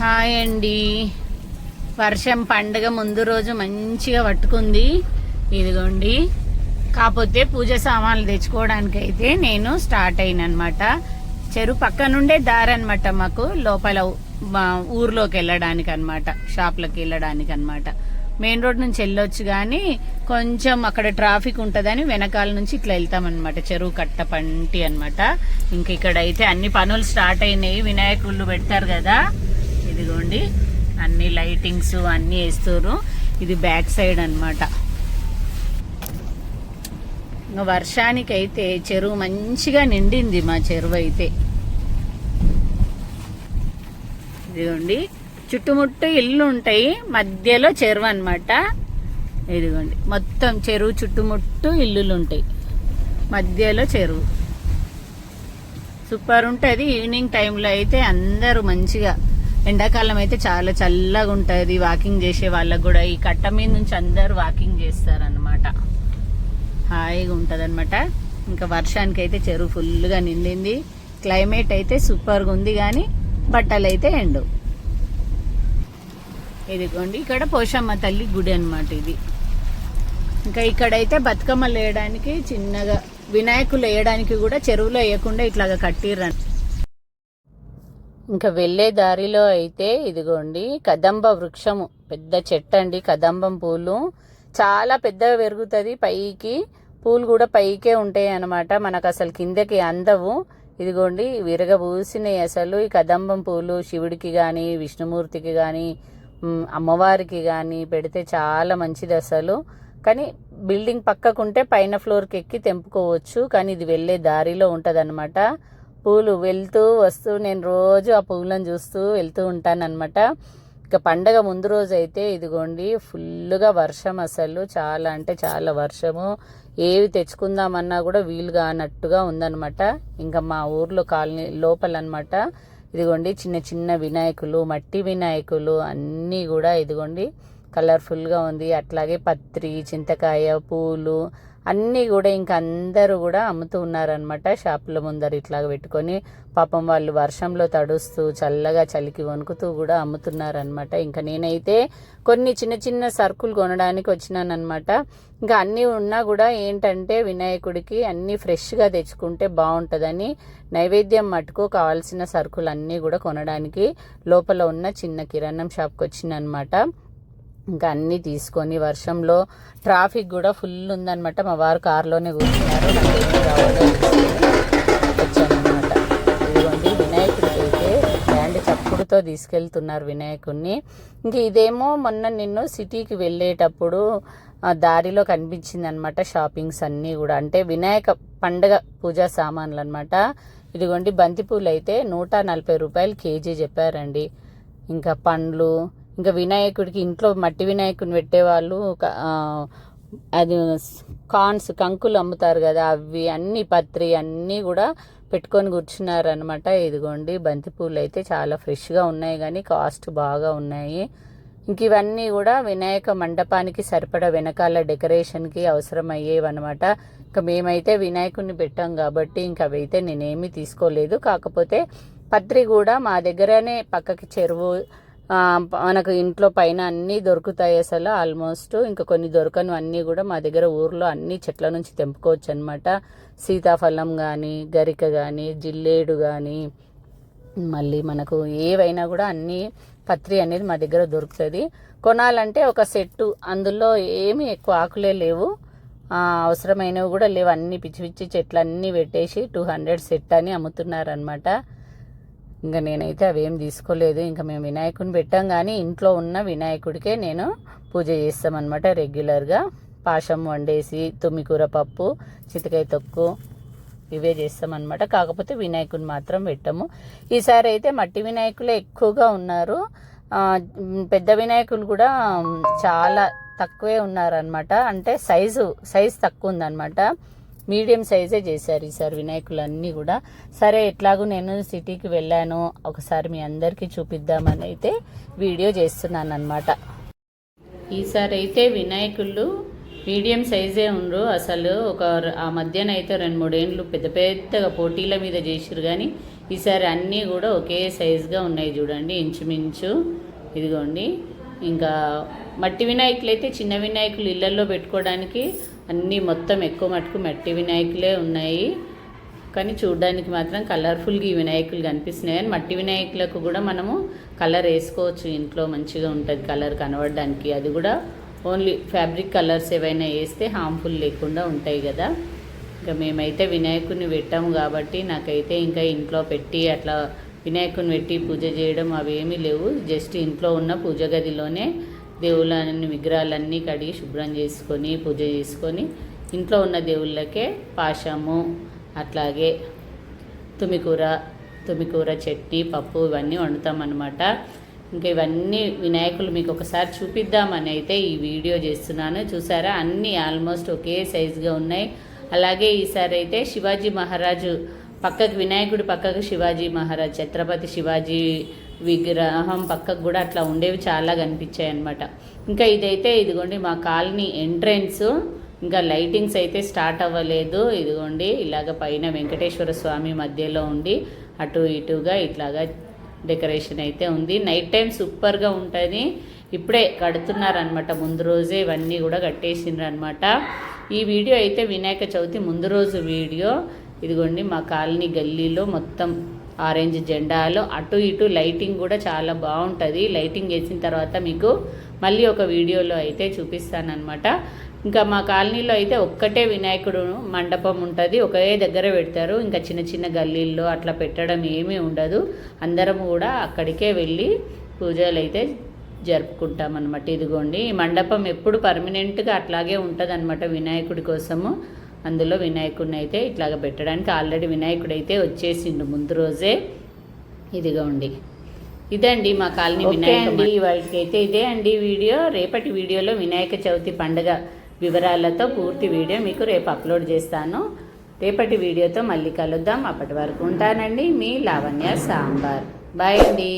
Hi అండి. వర్షం పండగ ముందు రోజు మంచిగా పట్టుకుంది. ఇదిగోండి. కాకపోతే పూజ సామాన్లు తెచ్చుకోవడానికి అయితే నేను స్టార్ట్ అయిన అనమాట చెరువు పక్క నుండే దారి అనమాట మాకు లోపల మా ఊర్లోకి వెళ్ళడానికి అనమాట షాప్లోకి వెళ్ళడానికి అనమాట మెయిన్ రోడ్ నుంచి వెళ్ళొచ్చు కానీ కొంచెం అక్కడ ట్రాఫిక్ ఉంటుందని వెనకాల నుంచి ఇట్లా వెళ్తామన్నమాట చెరువు కట్ట పంటి అనమాట. ఇంక ఇక్కడైతే అన్ని పనులు స్టార్ట్ అయినాయి వినాయకుళ్ళు పెడతారు కదా. ఇదిగోండి. అన్ని లైటింగ్స్ అన్ని వేస్తారు ఇది బ్యాక్ సైడ్ అన్నమాట. ఇంకా వర్షానికి అయితే చెరువు మంచిగా నిండింది మా చెరువు అయితే. ఇదిగోండి. చుట్టుముట్టు ఇల్లు ఉంటాయి. మధ్యలో చెరువు అనమాట ఇదిగోండి. మొత్తం చెరువు చుట్టుముట్టు ఇల్లులు ఉంటాయి. మధ్యలో చెరువు. సూపర్ ఉంటుంది. ఈవినింగ్ టైంలో అయితే అందరూ మంచిగా ఎండాకాలం అయితే చాలా చల్లగా ఉంటుంది. వాకింగ్ చేసే వాళ్ళకు కూడా ఈ కట్ట మీద నుంచి అందరూ వాకింగ్ చేస్తారనమాట హాయిగా ఉంటుంది అనమాట ఇంకా వర్షానికి అయితే చెరువు ఫుల్గా నిండింది. క్లైమేట్ అయితే సూపర్గా ఉంది కానీ బట్టలు అయితే ఎండు ఇదిగోండి ఇక్కడ పోషమ్మ తల్లి గుడి అనమాట ఇది. ఇంకా ఇక్కడైతే బతుకమ్మలు వేయడానికి చిన్నగా వినాయకులు వేయడానికి కూడా చెరువులో వేయకుండా ఇట్లాగా కట్టిర్రు ఇంకా వెళ్ళే దారిలో అయితే ఇదిగోండి కదంబ వృక్షము. పెద్ద చెట్టు అండి కదంబం పూలు. చాలా పెద్దగా పెరుగుతుంది పైకి. పూలు కూడా పైకే ఉంటాయి అనమాట మనకు అసలు కిందకి అందవు. ఇదిగోండి విరగబూసినాయి అసలు ఈ కదంబం పూలు శివుడికి కానీ విష్ణుమూర్తికి కానీ అమ్మవారికి కానీ పెడితే చాలా మంచిది అసలు. కానీ బిల్డింగ్ పక్కకుంటే పైన ఫ్లోర్కి ఎక్కి తెంపుకోవచ్చు. కానీ ఇది వెళ్ళే దారిలో ఉంటుంది పూలు వెళ్తూ వస్తూ నేను రోజు ఆ పువ్వులను చూస్తూ వెళ్తూ ఉంటానన్నమాట. ఇక పండగ ముందు రోజు అయితే ఇదిగోండి ఫుల్గా వర్షం అసలు. చాలా అంటే చాలా వర్షము. ఏవి తెచ్చుకుందామన్నా కూడా వీలు కానట్టుగా ఉందన్నమాట. ఇంకా మా ఊర్లో కాలనీ లోపల అనమాట ఇదిగోండి చిన్న చిన్న వినాయకులు మట్టి వినాయకులు అన్నీ కూడా ఇదిగోండి కలర్ఫుల్గా ఉంది. అట్లాగే పత్రి చింతకాయ పూలు అన్నీ కూడా ఇంకా అందరూ కూడా అమ్ముతూ ఉన్నారనమాట షాపుల ముందర ఇట్లా పెట్టుకొని పాపం వాళ్ళు వర్షంలో తడుస్తూ చల్లగా చలికి వణుకుతూ కూడా అమ్ముతున్నారనమాట ఇంకా నేనైతే కొన్ని చిన్న చిన్న సరుకులు కొనడానికి వచ్చినానమాట ఇంకా అన్నీ ఉన్నా కూడా ఏంటంటే వినాయకుడికి అన్నీ ఫ్రెష్గా తెచ్చుకుంటే బాగుంటుందని నైవేద్యం మటుకు కావాల్సిన సరుకులు అన్నీ కూడా కొనడానికి లోపల ఉన్న చిన్న కిరాణం షాప్కి వచ్చిందనమాట ఇంకా అన్నీ తీసుకొని వర్షంలో ట్రాఫిక్ కూడా ఫుల్ ఉందనమాట మా వారు కారులోనే కూర్చున్నారు. వచ్చానమాట ఇదిగోండి వినాయకుడికి అయితే బ్యాండ్ చప్పుడుతో తీసుకెళ్తున్నారు వినాయకుడిని ఇంక ఇదేమో మొన్న నిన్ను సిటీకి వెళ్ళేటప్పుడు దారిలో కనిపించింది అనమాట షాపింగ్స్ అన్నీ కూడా. అంటే వినాయక పండగ పూజా సామాన్లు అనమాట ఇదిగోండి బంతిపూలు అయితే నూట నలభై రూపాయలు కేజీ చెప్పారండి. ఇంకా పండ్లు ఇంకా వినాయకుడికి ఇంట్లో మట్టి వినాయకుడిని పెట్టేవాళ్ళు అది కాన్స్ కంకులు అమ్ముతారు కదా అవి అన్ని పత్రి అన్నీ కూడా పెట్టుకొని కూర్చున్నారనమాట ఇదిగోండి బంతిపూలు అయితే చాలా ఫ్రెష్గా ఉన్నాయి కానీ కాస్ట్ బాగా ఉన్నాయి. ఇంక ఇవన్నీ కూడా వినాయక మండపానికి సరిపడా వెనకాల డెకరేషన్కి అవసరమయ్యేవన్నమాట. ఇంకా మేమైతే వినాయకుడిని పెట్టాం కాబట్టి ఇంక అవైతే నేనేమీ తీసుకోలేదు. కాకపోతే పత్రి కూడా మా దగ్గరనే పక్కకి చెరువు మనకు ఇంట్లో పైన అన్నీ దొరుకుతాయి అసలు ఆల్మోస్ట్ ఇంకా కొన్ని దొరకను అన్నీ కూడా మా దగ్గర ఊర్లో అన్ని చెట్ల నుంచి తెంపుకోవచ్చు అనమాట సీతాఫలం కానీ గరిక కానీ జిల్లేడు కానీ మళ్ళీ మనకు ఏవైనా కూడా అన్నీ పత్రి అనేది మా దగ్గర దొరుకుతుంది. కొనాలంటే ఒక సెట్టు అందులో ఏమి ఎక్కువ ఆకులే లేవు. అవసరమైనవి కూడా లేవు. అన్ని పిచ్చి పిచ్చి చెట్లు అన్నీ పెట్టేసి టూ హండ్రెడ్ సెట్ అని అమ్ముతున్నారనమాట ఇంకా నేనైతే అవేం తీసుకోలేదు. ఇంకా మేము వినాయకుడిని పెట్టాం కానీ ఇంట్లో ఉన్న వినాయకుడికే నేను పూజ చేస్తామన్నమాట రెగ్యులర్గా. పాశం వండేసి తుమ్మికూర పప్పు చితకాయ తొక్కు ఇవే చేస్తామన్నమాట. కాకపోతే వినాయకుని మాత్రం పెట్టాము. ఈసారి అయితే మట్టి వినాయకులే ఎక్కువగా ఉన్నారు. పెద్ద వినాయకులు కూడా చాలా తక్కువే ఉన్నారనమాట అంటే సైజు సైజు తక్కువ ఉందన్నమాట. మీడియం సైజే చేశారు ఈసారి వినాయకులు అన్నీ కూడా. సరే ఎట్లాగూ నేను సిటీకి వెళ్ళాను. ఒకసారి మీ అందరికీ చూపిద్దామని అయితే వీడియో చేస్తున్నాను అనమాట ఈసారి అయితే వినాయకుళ్ళు మీడియం సైజే ఉండ్రు. అసలు ఒక ఆ మధ్యన అయితే రెండు మూడేండ్లు పెద్ద పెద్దగా పోటీల మీద చేసిరు కానీ ఈసారి అన్నీ కూడా ఒకే సైజుగా ఉన్నాయి చూడండి ఇంచుమించు. ఇదిగోండి. ఇంకా మట్టి వినాయకులు అయితే చిన్న వినాయకులు ఇళ్ళల్లో పెట్టుకోవడానికి అన్నీ మొత్తం ఎక్కువ మటుకు మట్టి వినాయకులే ఉన్నాయి. కానీ చూడడానికి మాత్రం కలర్ఫుల్గా ఈ వినాయకులు కనిపిస్తున్నాయి. కానీ మట్టి వినాయకులకు కూడా మనము కలర్ వేసుకోవచ్చు. ఇంట్లో మంచిగా ఉంటుంది కలర్ కనబడడానికి. అది కూడా ఓన్లీ ఫ్యాబ్రిక్ కలర్స్ ఏవైనా వేస్తే హార్మ్ఫుల్ లేకుండా ఉంటాయి కదా. ఇంకా మేమైతే వినాయకుడిని పెట్టాము కాబట్టి నాకైతే ఇంకా ఇంట్లో పెట్టి అట్లా వినాయకుడిని పెట్టి పూజ చేయడం అవి ఏమీ లేవు. జస్ట్ ఇంట్లో ఉన్న పూజ గదిలోనే దేవుళ్ళని విగ్రహాలన్నీ కడిగి శుభ్రం చేసుకొని పూజ చేసుకొని ఇంట్లో ఉన్న దేవుళ్ళకే పాశము అట్లాగే తుమికూర తుమికూర చట్నీ పప్పు ఇవన్నీ వండుతాం అనమాట ఇంకా ఇవన్నీ వినాయకులు మీకు ఒకసారి చూపిద్దామని అయితే ఈ వీడియో చేస్తున్నాను. చూసారా? అన్నీ ఆల్మోస్ట్ ఒకే సైజుగా ఉన్నాయి. అలాగే ఈసారి అయితే శివాజీ మహారాజు పక్కకు వినాయకుడి పక్కకు శివాజీ మహారాజ్ ఛత్రపతి శివాజీ విగ్రహం పక్కకు కూడా అట్లా ఉండేవి చాలా కనిపించాయి అనమాట ఇంకా ఇదైతే ఇదిగోండి మా కాలనీ ఎంట్రెన్స్. ఇంకా లైటింగ్స్ అయితే స్టార్ట్ అవ్వలేదు. ఇదిగోండి ఇలాగ పైన వెంకటేశ్వర స్వామి మధ్యలో ఉండి అటు ఇటుగా ఇట్లాగా డెకరేషన్ అయితే ఉంది. నైట్ టైం సూపర్గా ఉంటుంది. ఇప్పుడే కడుతున్నారనమాట ముందు రోజే ఇవన్నీ కూడా కట్టేసిండ్రు అనమాట ఈ వీడియో అయితే వినాయక చవితి ముందు రోజు వీడియో. ఇదిగోండి మా కాలనీ గల్లీలో మొత్తం ఆరెంజ్ జెండాలో. అటు ఇటు లైటింగ్ కూడా చాలా బాగుంటుంది. లైటింగ్ వేసిన తర్వాత మీకు మళ్ళీ ఒక వీడియోలో అయితే చూపిస్తానమాట ఇంకా మా కాలనీలో అయితే ఒక్కటే వినాయకుడు మండపం ఉంటుంది. ఒకే దగ్గర పెడతారు. ఇంకా చిన్న చిన్న గల్లీల్లో అట్లా పెట్టడం ఏమీ ఉండదు. అందరం కూడా అక్కడికే వెళ్ళి పూజలు అయితే జరుపుకుంటాం అనమాట ఇదిగోండి ఈ మండపం ఎప్పుడు పర్మనెంట్గా అట్లాగే ఉంటుంది అనమాట వినాయకుడి కోసము. అందులో వినాయకుడిని అయితే ఇట్లాగ పెట్టడానికి ఆల్రెడీ వినాయకుడు అయితే వచ్చేసిండు ముందు రోజే. ఇదిగోండి ఇదండి మా కాలనీ వినాయక అండి వాటికైతే ఇదే అండి వీడియో. రేపటి వీడియోలో వినాయక చవితి పండుగ వివరాలతో పూర్తి వీడియో మీకు రేపు అప్లోడ్ చేస్తాను. రేపటి వీడియోతో మళ్ళీ కలుద్దాం. అప్పటి వరకు ఉంటానండి మీ లావణ్య సాంబార్. బాయ్ అండి.